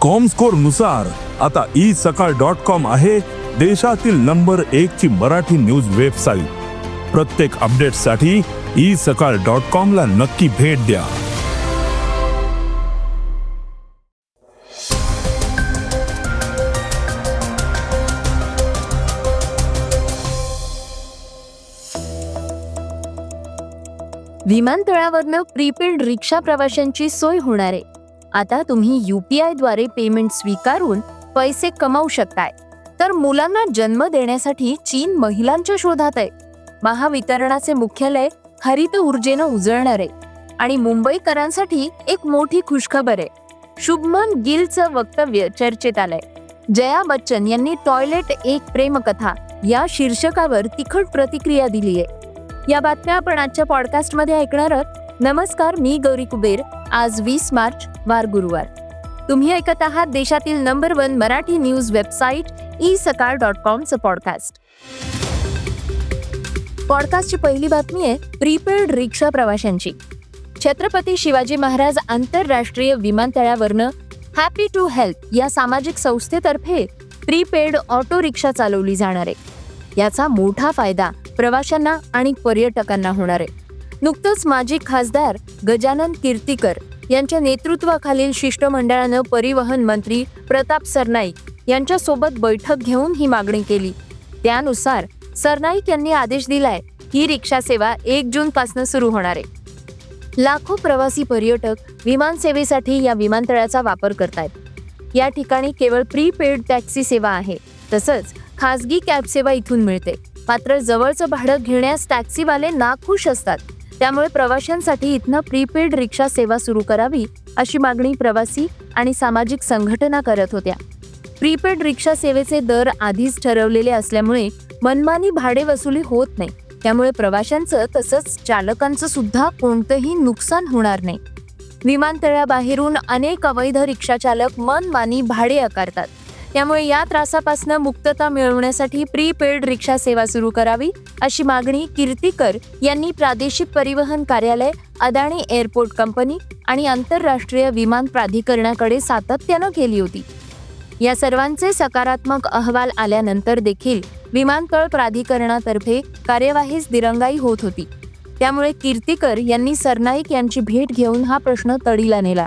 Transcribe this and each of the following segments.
कॉमस्कोरनुसार आता E Sakal dot com आहे देशातील नंबर एक ची मराठी न्यूज वेबसाईट प्रत्येक अपडेटसाठी ई सकाळ डॉट कॉम ला नक्की भेट द्या. विमानतळावरनं प्रीपेड रिक्षा प्रवाशांची सोय होणार आहे. आता तुम्ही युपीआयद्वारे पेमेंट स्वीकारून पैसे कमावू शकताय. तर मुलांना जन्म देण्यासाठी चीन महिलांच्या शोधात आहे. महावितरणाचे मुख्यालय हरित ऊर्जेनं उजळणार आहे आणि मुंबईकरांसाठी एक मोठी खुशखबर आहे. शुभमन गिलचं वक्तव्य चर्चेत आलंय. जया बच्चन यांनी टॉयलेट एक प्रेमकथा या शीर्षकावर तिखट प्रतिक्रिया दिली आहे या बातम्या आपण आजच्या पॉडकास्टमध्ये ऐकणार आहोत. नमस्कार मी गौरी कुबेर. आज वीस मार्च वार गुरुवार. तुम्ही ऐकत आहात देशातील number one Marathi news website e Sakal dot कॉमचं podcast. पॉडकास्टची पहिली बातमी आहे प्रीपेड रिक्षा प्रवाशांची. छत्रपती शिवाजी महाराज आंतरराष्ट्रीय विमानतळावरनं हॅपी टू हेल्प या सामाजिक संस्थेतर्फे प्रीपेड ऑटो रिक्षा चालवली जाणार आहे. याचा मोठा फायदा प्रवाशांना आणि पर्यटकांना होणार आहे. नुकतंच माजी खासदार गजानन कीर्तीकर यांच्या नेतृत्वाखालील शिष्टमंडळानं परिवहन मंत्री प्रताप सरनाईक यांच्यासोबत बैठक घेऊन ही मागणी केली. त्यानुसार सरनाईक यांनी आदेश दिलाय ही रिक्षा सेवा एक जून पासून सुरू होणार आहे. लाखो प्रवासी पर्यटक विमानसेवेसाठी या विमानतळाचा वापर करतायत. या ठिकाणी केवळ प्रीपेड टॅक्सी सेवा आहे तसंच खासगी कॅब सेवा इथून मिळते. मात्र जवळचं भाडं घेण्यास टॅक्सीवाले नाखुश असतात. त्यामुळे प्रवाशांसाठी इथनं प्रीपेड रिक्षा सेवा सुरू करावी अशी मागणी प्रवासी आणि सामाजिक संघटना करत होत्या. प्रीपेड रिक्षा सेवेचे दर आधीच ठरवलेले असल्यामुळे मनमानी भाडे वसुली होत नाही. त्यामुळे प्रवाशांचं तसंच चालकांचं सुद्धा कोणतंही नुकसान होणार नाही. विमानतळाबाहेरून अनेक अवैध रिक्षा चालक मनमानी भाडे आकारतात. त्यामुळे या त्रासापासून मुक्तता मिळवण्यासाठी प्रीपेड रिक्षा सेवा सुरू करावी अशी मागणी कीर्तीकर यांनी प्रादेशिक परिवहन कार्यालय अदाणी एअरपोर्ट कंपनी आणि आंतरराष्ट्रीय विमान प्राधिकरणाकडे सातत्यानं केली होती. या सर्वांचे सकारात्मक अहवाल आल्यानंतर देखील विमानतळ प्राधिकरणातर्फे कार्यवाहीस दिरंगाई होत होती. त्यामुळे कीर्तीकर यांनी सरनाईक यांची भेट घेऊन हा प्रश्न तडीला नेला.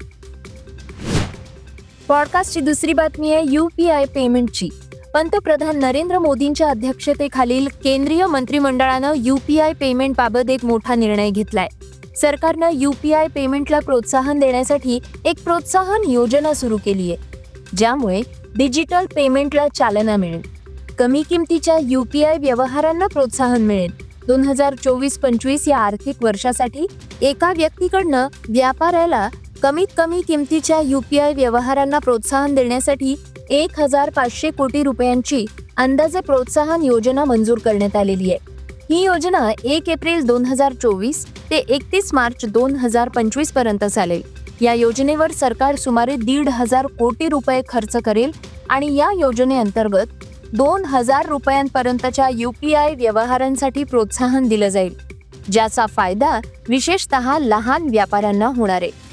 पॉडकास्टची दुसरी बातमी आहे युपीआय पेमेंटची. पंतप्रधान नरेंद्र मोदींच्या अध्यक्षतेखालील केंद्रीय मंत्रिमंडळानं युपीआय पेमेंट बाबत एक मोठा निर्णय घेतलाय. सरकारनं युपीआय पेमेंटला प्रोत्साहन देण्यासाठी एक प्रोत्साहन योजना सुरू केली आहे. ज्यामुळे डिजिटल पेमेंटला चालना मिळेल. कमी किमतीच्या युपीआय व्यवहारांना प्रोत्साहन मिळेल. दोन हजार चोवीस पंचवीस या आर्थिक वर्षासाठी एका व्यक्तीकडनं व्यापाऱ्याला कमीत कमी किमतीच्या यूपीआय व्यवहारांना प्रोत्साहन देण्यासाठी एक हजार पाचशे कोटी रुपयांची अंदाजे प्रोत्साहन योजना मंजूर करण्यात आलेली आहे. ही योजना एक एप्रिल दोन हजार चोवीस ते एकतीस मार्च दोन हजार पंचवीसपर्यंत चालेल. या योजनेवर सरकार सुमारे दीड हजार कोटी रुपये खर्च करेल आणि या योजनेअंतर्गत दोन हजार रुपयांपर्यंतच्या युपीआय व्यवहारांसाठी प्रोत्साहन दिलं जाईल. ज्याचा फायदा विशेषतः लहान व्यापाऱ्यांना होणार आहे.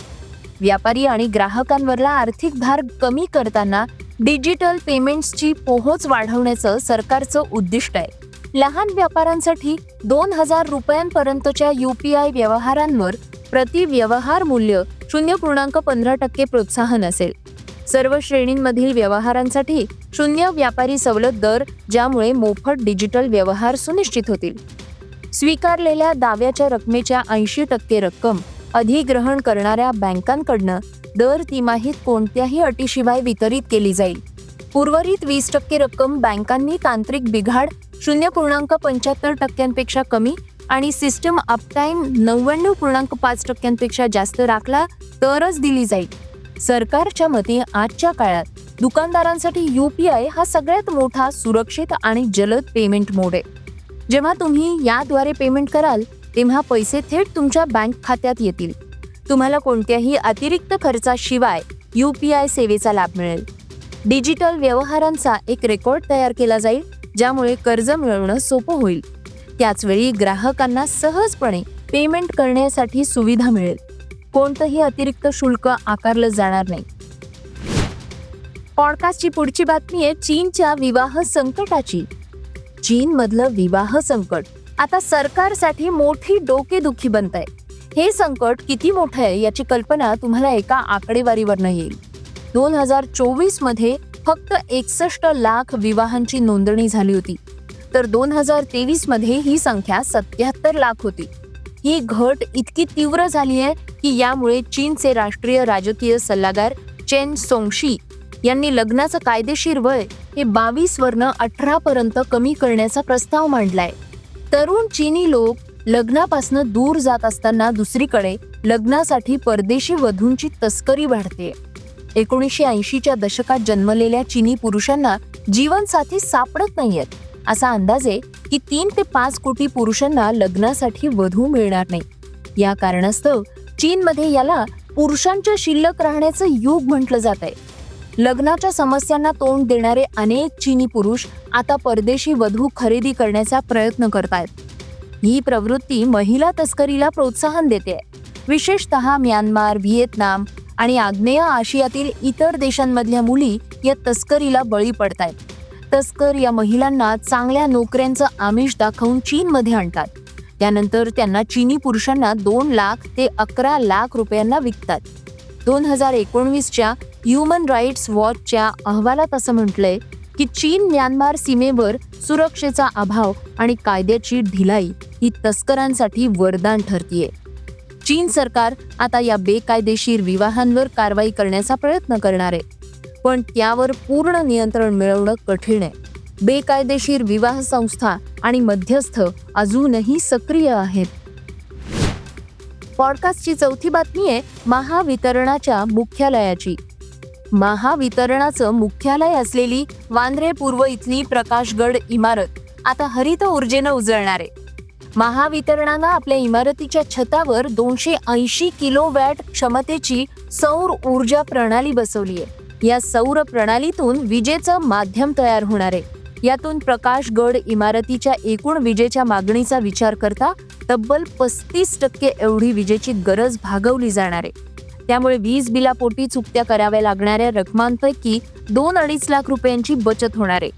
व्यापारी आणि ग्राहकांवरला आर्थिक भार कमी करताना डिजिटल पेमेंट्सची पोहोच वाढवण्याचं सरकारचं उद्दिष्ट आहे. लहान व्यापाऱ्यांसाठी दोन हजार रुपयांपर्यंतच्या यू पी आय व्यवहारांवर प्रति व्यवहार मूल्य शून्य पूर्णांक पंधरा टक्के प्रोत्साहन असेल. सर्व श्रेणींमधील व्यवहारांसाठी शून्य व्यापारी सवलत दर ज्यामुळे मोफत डिजिटल व्यवहार सुनिश्चित होतील. स्वीकारलेल्या दाव्याच्या रकमेच्या ऐंशी टक्के रक्कम अधिग्रहण करणाऱ्या बँकांकडनं दर तिमाहीत कोणत्याही अटीशिवाय वितरित केली जाईल. उर्वरित वीस टक्के रक्कम बँकांनी तांत्रिक बिघाड शून्य पूर्णांक पंच्याहत्तर टक्क्यांपेक्षा कमी आणि सिस्टम अपटाईम नव्याण्णव पूर्णांक पाच टक्क्यांपेक्षा जास्त राखला तरच दिली जाईल. सरकारच्या मते आजच्या काळात दुकानदारांसाठी युपीआय हा सगळ्यात मोठा सुरक्षित आणि जलद पेमेंट मोड आहे. जेव्हा तुम्ही याद्वारे पेमेंट कराल तेव्हा पैसे थेट तुमच्या बँक खात्यात येतील. तुम्हाला कोणत्याही अतिरिक्त खर्चाशिवाय यू पी आय सेवेचा लाभ मिळेल. डिजिटल व्यवहारांचा एक रेकॉर्ड तयार केला जाईल ज्यामुळे कर्ज मिळवणं सोपं होईल. त्याचवेळी ग्राहकांना सहजपणे पेमेंट करण्यासाठी सुविधा मिळेल. कोणतंही अतिरिक्त शुल्क आकारलं जाणार नाही. पॉडकास्टची पुढची बातमी आहे चीनच्या विवाह संकटाची. चीनमधलं विवाह संकट. आता सरकारसाठी मोठी डोकेदुखी बनत आहे हे संकट किती मोठं आहे याची कल्पना तुम्हाला एका आकडेवारीवरनं येईल. दोन हजार चोवीसमध्ये फक्त एकसष्ट लाख विवाहांची नोंदणी झाली होती. तर दोन हजार तेवीसमध्ये ही संख्या सत्याहत्तर लाख होती. ही घट इतकी तीव्र झाली आहे की यामुळे चीनचे राष्ट्रीय राजकीय सल्लागार चेन सोंगशी यांनी लग्नाचं कायदेशीर वय हे बावीस वरनं अठरा पर्यंत कमी करण्याचा प्रस्ताव मांडलाय. तरुण चीनी लोक लग्नापासनं दूर जात असताना दुसरीकडे लग्नासाठी परदेशी वधूंची तस्करी वाढते. एकोणीसशे ऐंशीच्या दशकात जन्मलेल्या चीनी पुरुषांना जीवनसाथी सापडत नाहीयेत. असा अंदाज आहे की तीन ते पाच कोटी पुरुषांना लग्नासाठी वधू मिळणार नाही. या कारणास्तव चीनमध्ये याला पुरुषांच्या शिल्लक राहण्याचं युग म्हटलं जात आहे लग्नाच्या समस्यांना तोंड देणारे अनेक चीनी पुरुष आता परदेशी वधू खरेदी करण्याचा प्रयत्न करतायत. ही प्रवृत्ती महिला तस्करीला प्रोत्साहन देते. विशेषतः म्यानमार व्हिएतनाम आणि आग्नेय आशियातील इतर देशांमधल्या मुली या तस्करीला बळी पडतायत. तस्कर या महिलांना चांगल्या नोकऱ्यांचं आमिष दाखवून चीनमध्ये आणतात. त्यानंतर त्यांना चीनी पुरुषांना दोन लाख ते अकरा लाख रुपयांना विकतात. दोन हजार एकोणवीसच्या ह्युमन राईट्स वॉचच्या अहवालात असं म्हटलंय की चीन म्यानमार सीमेवर सुरक्षेचा अभाव आणि कायद्याची ढिलाई ही तस्करांसाठी वरदान ठरतीये. चीन सरकार आता या बेकायदेशीर विवाहांवर कारवाई करण्याचा प्रयत्न करणार आहे. पण त्यावर पूर्ण नियंत्रण मिळवणं कठीण आहे. बेकायदेशीर विवाह संस्था आणि मध्यस्थ अजूनही सक्रिय आहेत. पॉडकास्टची चौथी बातमी आहे महावितरणाच्या मुख्यालयाची. महावितरणाचं मुख्यालय असलेली वांद्रे पूर्व इथली प्रकाशगड इमारत आता हरित ऊर्जेनं उजळणार आहे. महावितरणानं आपल्या इमारतीच्या छतावर दोनशे ऐंशी किलो वॅट क्षमतेची सौर ऊर्जा प्रणाली बसवली आहे. या सौर प्रणालीतून विजेचं माध्यम तयार होणार आहे. यातून प्रकाशगड इमारतीच्या एकूण विजेच्या मागणीचा विचार करता तब्बल पस्तीस टक्के एवढी विजेची गरज भागवली जाणार आहे. त्यामुळे वीज बिलापोटी चुकत्या कराव्या लागणाऱ्या रकमांपैकी दोन अडीच लाख रुपयांची बचत होणार आहे.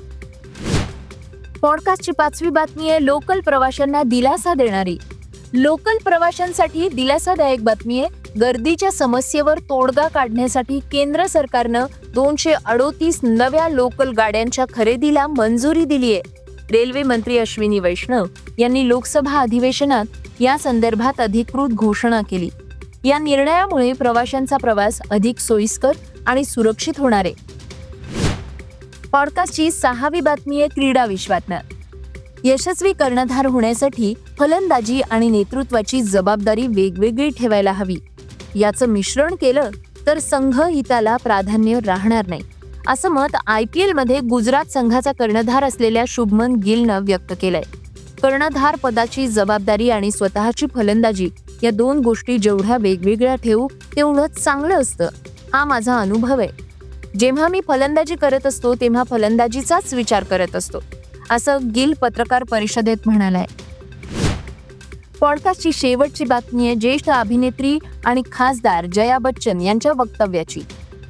पॉडकास्टची पाचवी बातमी आहे लोकल प्रवाशांना दिलासा देणारी. लोकल प्रवाशांसाठी दिलासादायक बातमी आहे गर्दीच्या समस्येवर तोडगा काढण्यासाठी केंद्र सरकारनं दोनशे अडोतीस नव्या लोकल गाड्यांच्या खरेदीला मंजुरी दिली आहे. रेल्वे मंत्री अश्विनी वैष्णव यांनी लोकसभा अधिवेशनात या संदर्भात अधिकृत घोषणा केली. या निर्णयामुळे प्रवाशांचा प्रवास अधिक सोयीस्कर आणि सुरक्षित होणार आहे. पॉडकास्टची सहावी बातमी आहे क्रीडा विश्वातनं. यशस्वी कर्णधार होण्यासाठी फलंदाजी आणि नेतृत्वाची जबाबदारी वेगवेगळी ठेवायला हवी. याचं मिश्रण केलं तर संघ हिताला प्राधान्य राहणार नाही. असं मत आय पी एलमध्ये गुजरात संघाचा कर्णधार असलेल्या शुभमन गिलनं व्यक्त केलंय. कर्णधार पदाची जबाबदारी आणि स्वतःची फलंदाजी या दोन गोष्टी जेवढ्या वेगवेगळ्या ठेवू तेवढंच चांगलं असतं. हा माझा अनुभव आहे. जेव्हा मी फलंदाजी करत असतो तेव्हा फलंदाजीचाच विचार करत असतो. असं गिल पत्रकार परिषदेत म्हणालाय. पॉडकास्टची शेवटची बातमी आहे ज्येष्ठ अभिनेत्री आणि खासदार जया बच्चन यांच्या वक्तव्याची.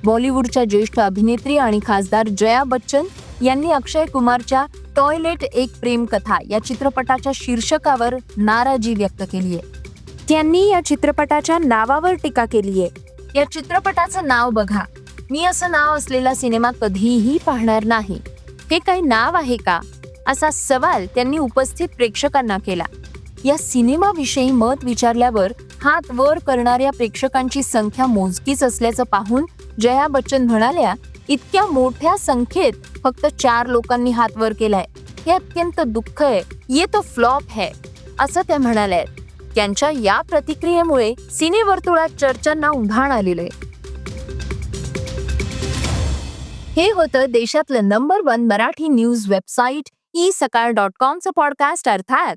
बॉलिवूडच्या ज्येष्ठ अभिनेत्री आणि खासदार जया बच्चन यांनी अक्षय कुमारच्या टॉयलेट एक प्रेम कथा या चित्रपटाच्या शीर्षकावर नाराजी व्यक्त केली आहे. त्यांनी या चित्रपटाच्या नावावर टीका केली आहे. या चित्रपटाचं नाव बघा. मी असं नाव असलेला सिनेमा कधीही पाहणार नाही. हे काही नाव आहे का? असा सवाल त्यांनी उपस्थित प्रेक्षकांना केला. या सिनेमाविषयी मत विचारल्यावर हात वर करणाऱ्या प्रेक्षकांची संख्या मोजकीच असल्याचं पाहून जया बच्चन म्हणाल्या इतक्या मोठ्या संख्येत फक्त चार लोकांनी हात वर केलाय. हे अत्यंत दुःख आहे. ये तो फ्लॉप है. असं त्या म्हणाल्या. त्यांच्या या प्रतिक्रियेमुळे सिनेवर्तुळात चर्चांना उधाण आलेलं आहे. हे होतं देशातलं number one Marathi news website e Sakal dot कॉमचं podcast अर्थात